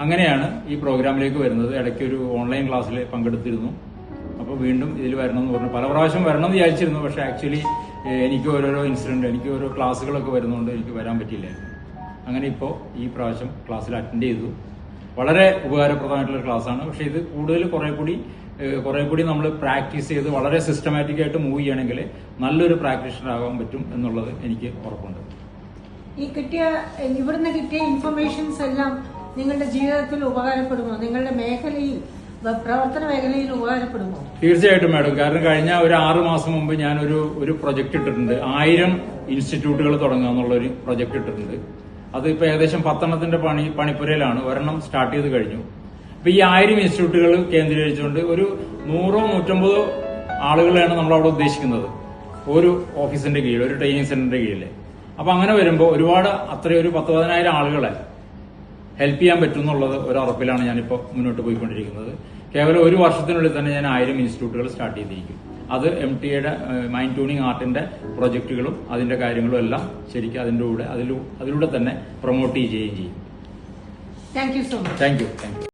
അങ്ങനെയാണ് ഈ പ്രോഗ്രാമിലേക്ക് വരുന്നത്. ഇടയ്ക്ക് ഒരു ഓൺലൈൻ ക്ലാസ്സിൽ പങ്കെടുത്തിരുന്നു. അപ്പോൾ വീണ്ടും ഇതിൽ വരണം എന്ന് പറഞ്ഞു. പല പ്രാവശ്യം വരണം എന്ന് വിചാരിച്ചിരുന്നു. പക്ഷേ ആക്ച്വലി എനിക്ക് ഓരോരോ ഇൻസിഡന്റ് എനിക്ക് ഓരോ ക്ലാസ്സുകളൊക്കെ വരുന്നതുകൊണ്ട് എനിക്ക് വരാൻ പറ്റിയില്ലായിരുന്നു. അങ്ങനെ ഇപ്പോൾ ഈ പ്രാവശ്യം ക്ലാസ്സിൽ അറ്റൻഡ് ചെയ്തു. വളരെ ഉപകാരപ്രദമായിട്ടുള്ള ക്ലാസ്സാണ്. പക്ഷേ ഇത് കൂടുതൽ കുറെ കൂടി കുറേ കൂടി നമ്മൾ പ്രാക്ടീസ് ചെയ്ത് വളരെ സിസ്റ്റമാറ്റിക് ആയിട്ട് മൂവ് ചെയ്യണമെങ്കിൽ നല്ലൊരു പ്രാക്ടീഷണർ ആകാൻ പറ്റും എന്നുള്ളത് എനിക്ക് ഉറപ്പുണ്ട്. ഈ കിട്ടിയ ഇവിടുന്ന് കിട്ടിയ ഇൻഫർമേഷൻസ് എല്ലാം നിങ്ങളുടെ ജീവിതത്തിൽ ഉപകാരപ്പെടുമോ? നിങ്ങളുടെ മേഖലയിൽ പ്രവർത്തന മേഖലയിൽ ഉപകാരപ്പെടുമോ? തീർച്ചയായിട്ടും മാഡം. കാരണം കഴിഞ്ഞ ഒരു ആറ് മാസം മുമ്പ് ഞാൻ ഒരു ഒരു പ്രൊജക്ട് ഇട്ടിട്ടുണ്ട്. ആയിരം ഇൻസ്റ്റിറ്റ്യൂട്ടുകൾ തുടങ്ങുക എന്നുള്ള ഒരു പ്രൊജക്ട് ഇട്ടിട്ടുണ്ട്. അത് ഇപ്പൊ ഏകദേശം പത്തെണ്ണത്തിന്റെ പണി പണിപ്പുരയിലാണ്. ഒരെണ്ണം സ്റ്റാർട്ട് ചെയ്ത് കഴിഞ്ഞു. ഇപ്പൊ ഈ ആയിരം ഇൻസ്റ്റിറ്റ്യൂട്ടുകൾ കേന്ദ്രീകരിച്ചുകൊണ്ട് ഒരു നൂറോ നൂറ്റമ്പതോ ആളുകളെയാണ് നമ്മൾ അവിടെ ഉദ്ദേശിക്കുന്നത്. ഒരു ഓഫീസിന്റെ കീഴിൽ ഒരു ട്രെയിനിങ് സെന്ററിന്റെ കീഴിൽ. അപ്പൊ അങ്ങനെ വരുമ്പോൾ ഒരുപാട് അത്രയും ഒരു പത്ത് പതിനായിരം ആളുകളെ ഹെൽപ്പ് ചെയ്യാൻ പറ്റും എന്നുള്ളത് ഒരു ഉറപ്പിലാണ് ഞാനിപ്പോൾ മുന്നോട്ട് പോയിക്കൊണ്ടിരിക്കുന്നത്. കേവലം ഒരു വർഷത്തിനുള്ളിൽ തന്നെ ഞാൻ ആയിരം ഇൻസ്റ്റിറ്റ്യൂട്ടുകൾ സ്റ്റാർട്ട് ചെയ്തിരിക്കും. അത് എം ടി എയുടെ മൈൻഡ് ട്യൂണിങ് ആർട്ടിന്റെ പ്രൊജക്ടുകളും അതിന്റെ കാര്യങ്ങളും എല്ലാം ശരിക്കും അതിന്റെ കൂടെ അതിലൂ- അതിലൂടെ തന്നെ പ്രൊമോട്ട് ചെയ്യുകയും ചെയ്യും. Thank you so much thank you thank you